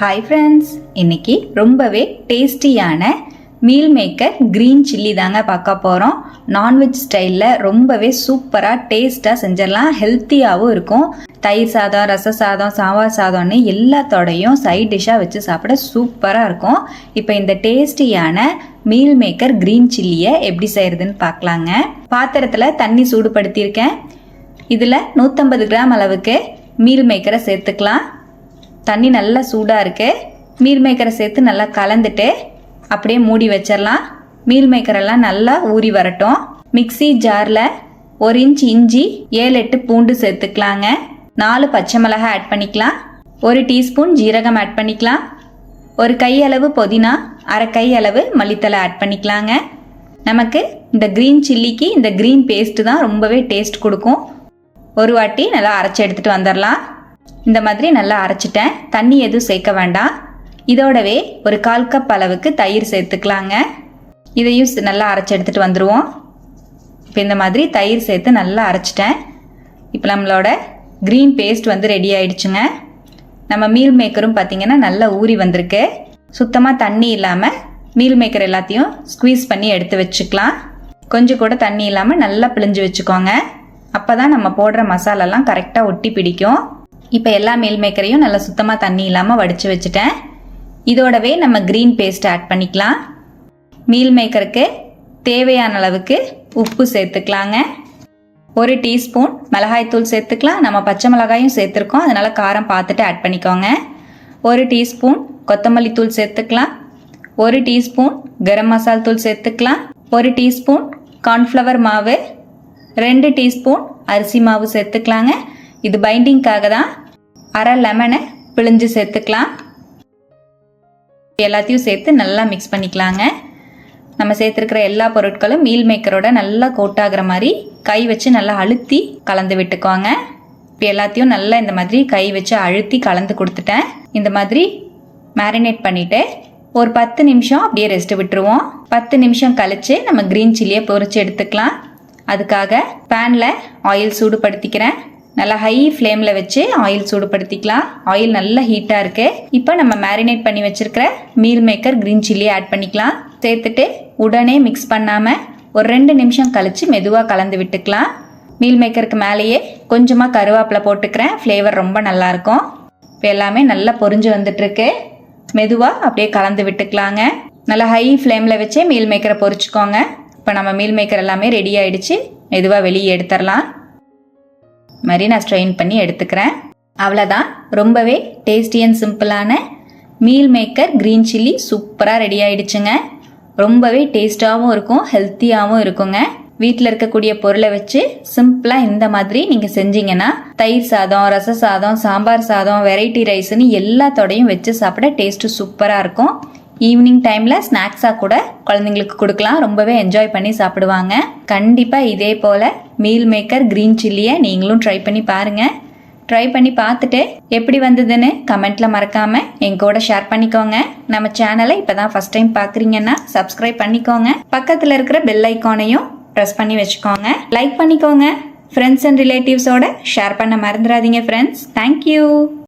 Hi friends இன்னைக்கு ரொம்பவே டேஸ்டியான மீல் மேக்கர் க்ரீன் சில்லி தாங்க பார்க்க போகிறோம் நான்வெஜ் ஸ்டைலில் ரொம்பவே சூப்பராக டேஸ்ட்டாக செஞ்சிடலாம். ஹெல்த்தியாகவும் இருக்கும். தயிர் சாதம் ரச சாதம் சாம்பார் சாதம்னு எல்லாத்தோடையும் சைட் டிஷ்ஷாக வச்சு சாப்பிட சூப்பராக இருக்கும். இப்போ இந்த டேஸ்டியான மீல் மேக்கர் க்ரீன் சில்லியை எப்படி செய்கிறதுன்னு பார்க்கலாங்க. பாத்திரத்தில் தண்ணி சூடுபடுத்தியிருக்கேன். இதில் நூற்றம்பது கிராம் அளவுக்கு மீல் மேக்கரை சேர்த்துக்கலாம். தண்ணி நல்லா சூடாக இருக்குது மீல் மேக்கரை சேர்த்து நல்லா கலந்துட்டு அப்படியே மூடி வச்சிடலாம் மீல் மேக்கரெல்லாம் நல்லா ஊறி வரட்டும். மிக்ஸி ஜாரில் ஒரு இன்ச் இஞ்சி ஏழு எட்டு பூண்டு சேர்த்துக்கலாங்க. நாலு பச்சை மிளகாய் ஆட் பண்ணிக்கலாம். ஒரு டீஸ்பூன் ஜீரகம் ஆட் பண்ணிக்கலாம். ஒரு கையளவு புதினா அரை கை அளவு மல்லித்தலை ஆட் பண்ணிக்கலாங்க. நமக்கு இந்த க்ரீன் சில்லிக்கு இந்த க்ரீன் பேஸ்ட்டு தான் ரொம்பவே டேஸ்ட் கொடுக்கும். ஒரு வாட்டி நல்லா அரைச்சி எடுத்துகிட்டு வந்துடலாம் இந்த மாதிரி நல்லா அரைச்சிட்டேன். தண்ணி எதுவும் சேர்க்க வேண்டாம். இதோடவே ஒரு கால் கப் அளவுக்கு தயிர் சேர்த்துக்கலாங்க. இதையும் நல்லா அரைச்சி எடுத்துகிட்டு வந்துடுவோம் இப்போ இந்த மாதிரி தயிர் சேர்த்து நல்லா அரைச்சிட்டேன். இப்போ நம்மளோட க்ரீன் பேஸ்ட் வந்து ரெடி ஆயிடுச்சுங்க. நம்ம மீல் மேக்கரும் பார்த்திங்கன்னா நல்லா ஊறி வந்திருக்கு. சுத்தமாக தண்ணி இல்லாமல் மீல் மேக்கர் எல்லாத்தையும் ஸ்குவீஸ் பண்ணி எடுத்து வச்சுக்கலாம். கொஞ்சம் கூட தண்ணி இல்லாமல் நல்லா பிழிஞ்சு வச்சுக்கோங்க. அப்போ தான் நம்ம போடுற மசாலாலாம் கரெக்டாக ஒட்டி பிடிக்கும். இப்போ எல்லா மீல் மேக்கரையும் நல்லா சுத்தமாக தண்ணி இல்லாமல் வடித்து வச்சுட்டேன். இதோடவே நம்ம க்ரீன் பேஸ்ட் ஆட் பண்ணிக்கலாம். மீல் மேக்கருக்கு தேவையான அளவுக்கு உப்பு சேர்த்துக்கலாங்க. ஒரு டீஸ்பூன் மிளகாய்த்தூள் சேர்த்துக்கலாம். நம்ம பச்சை மிளகாயும் சேர்த்துருக்கோம். அதனால் காரம் பார்த்துட்டு ஆட் பண்ணிக்கோங்க. ஒரு டீஸ்பூன் கொத்தமல்லி தூள் சேர்த்துக்கலாம். ஒரு டீஸ்பூன் கரம் மசால் தூள் சேர்த்துக்கலாம். ஒரு டீஸ்பூன் கார்ன்ஃப்ளவர் மாவு. ரெண்டு டீஸ்பூன் அரிசி மாவு சேர்த்துக்கலாங்க. இது பைண்டிங்காக தான் அரை லெமனை பிழிஞ்சு சேர்த்துக்கலாம். எல்லாத்தையும் சேர்த்து நல்லா மிக்ஸ் பண்ணிக்கலாங்க. நம்ம சேர்த்துருக்கிற எல்லா பொருட்களும் மீல் மேக்கரோட நல்லா கோட்டாகிற மாதிரி கை வச்சு நல்லா அழுத்தி கலந்து விட்டுக்கோங்க. இப்போ எல்லாத்தையும் நல்லா இந்த மாதிரி கை வச்சு அழுத்தி கலந்து கொடுத்துட்டேன். இந்த மாதிரி மேரினேட் பண்ணிவிட்டு ஒரு பத்து நிமிஷம் அப்படியே ரெஸ்ட் விட்டுருவோம். பத்து நிமிஷம் கழித்து நம்ம க்ரீன் சில்லியை பொறிச்சு எடுத்துக்கலாம். அதுக்காக பேனில் ஆயில் சூடுபடுத்திக்கிறேன். நல்லா ஹை ஃப்ளேமில் வச்சு ஆயில் சூடுபடுத்திக்கலாம். ஆயில் நல்லா ஹீட்டாக இருக்குது இப்போ நம்ம மேரினேட் பண்ணி வச்சுருக்கிற meal maker green chilli add பண்ணிக்கலாம். சேர்த்துட்டு உடனே மிக்ஸ் பண்ணாமல் ஒரு ரெண்டு நிமிஷம் கழித்து மெதுவாக கலந்து விட்டுக்கலாம். மீல் மேக்கருக்கு மேலேயே கொஞ்சமாக கருவேப்பிலை போட்டுக்கிறேன். ஃப்ளேவர் ரொம்ப நல்லாயிருக்கும் இப்போ எல்லாமே நல்லா பொரிஞ்சு வந்துட்டுருக்கு. மெதுவாக அப்படியே கலந்து விட்டுக்கலாங்க. நல்லா ஹை ஃப்ளேமில் வச்சே மீல் மேக்கரை பொறிச்சிக்கோங்க இப்போ நம்ம மீல் மேக்கர் எல்லாமே ரெடி ஆகிடுச்சு மெதுவாக வெளியே எடுத்துடலாம். மாதிரி நான் ஸ்ட்ரெயின் பண்ணி எடுத்துக்கிறேன். அவ்வளோதான் ரொம்பவே டேஸ்டி அண்ட் சிம்பிளான மீல் மேக்கர் க்ரீன் சில்லி சூப்பராக ரெடி ஆயிடுச்சுங்க. ரொம்பவே டேஸ்ட்டாகவும் இருக்கும் ஹெல்த்தியாகவும் இருக்குங்க. வீட்டில் இருக்கக்கூடிய பொருளை வச்சு சிம்பிளாக இந்த மாதிரி நீங்கள் செஞ்சீங்கன்னா தயிர் சாதம் ரச சாதம் சாம்பார் சாதம் வெரைட்டி ரைஸ்னு எல்லாத்தோடையும் வச்சு சாப்பிட டேஸ்ட்டு சூப்பராக இருக்கும். ஈவினிங் டைமில் ஸ்நாக்ஸாக கூட குழந்தைங்களுக்கு கொடுக்கலாம். ரொம்பவே என்ஜாய் பண்ணி சாப்பிடுவாங்க. கண்டிப்பாக இதே போல் மீல் மேக்கர் க்ரீன் சில்லியை நீங்களும் ட்ரை பண்ணி பாருங்கள் ட்ரை பண்ணி பார்த்துட்டு எப்படி வந்ததுன்னு கமெண்ட்டில் மறக்காமல் எங்கள் கூட ஷேர் பண்ணிக்கோங்க. நம்ம சேனலை இப்போ தான் ஃபஸ்ட் டைம் பார்க்குறீங்கன்னா சப்ஸ்கிரைப் பண்ணிக்கோங்க. பக்கத்தில் இருக்கிற பெல் ஐக்கானையும் ப்ரெஸ் பண்ணி வச்சுக்கோங்க. லைக் பண்ணிக்கோங்க. ஃப்ரெண்ட்ஸ் அண்ட் ரிலேட்டிவ்ஸோட ஷேர் பண்ண மறந்துடாதீங்க ஃப்ரெண்ட்ஸ் தேங்க்யூ